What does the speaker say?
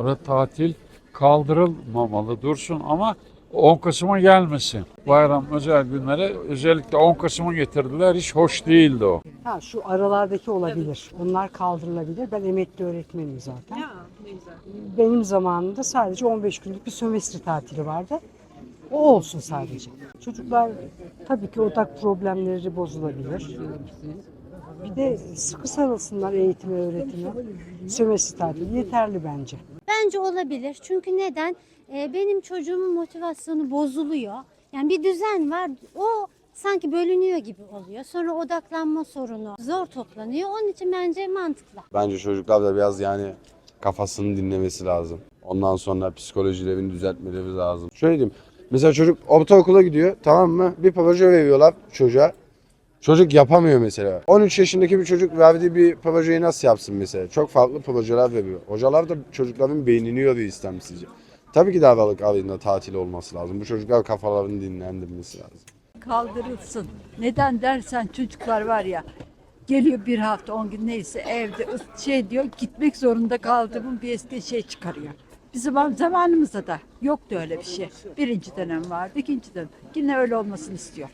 ara tatil kaldırılmamalı dursun ama 10 Kasım'a gelmesin. Bayram özel günlere özellikle 10 Kasım'a getirdiler. Hiç hoş değildi o. Ha şu aralardaki olabilir. Onlar kaldırılabilir. Ben emekli öğretmenim zaten. Ya ne güzel. Benim zamanımda sadece 15 günlük bir sömestr tatili vardı. O olsun sadece. Çocuklar tabii ki odak problemleri bozulabilir. Bir de sıkı sarılsınlar eğitime, öğretime. Sömestr tatili yeterli bence. Bence olabilir. Çünkü neden? Ee, benim çocuğumun motivasyonu bozuluyor. Yani bir düzen var. O sanki bölünüyor gibi oluyor. Sonra odaklanma sorunu zor toplanıyor. Onun için bence mantıklı. Bence çocuklar da biraz yani kafasını dinlemesi lazım. Ondan sonra psikolojilerini düzeltmeleri lazım. Şöyle diyeyim. Mesela çocuk ortaokula gidiyor tamam mı? Bir proje veriyorlar çocuğa. Çocuk yapamıyor mesela. 13 yaşındaki bir çocuk verdiği bir projeyi nasıl yapsın mesela? Çok farklı projeler veriyor. Hocalar da çocukların beynini yoruyor istemsizce. Tabii ki de aralık ayında tatil olması lazım. Bu çocuklar kafalarını dinlendirmesi lazım. kaldırılsın. Neden dersen çocuklar var ya geliyor bir hafta on gün neyse evde şey diyor gitmek zorunda kaldığımın bir eski şey çıkarıyor. Bizim zamanımızda da yoktu öyle bir şey. Birinci dönem vardı, ikinci dönem. Yine öyle olmasını istiyor.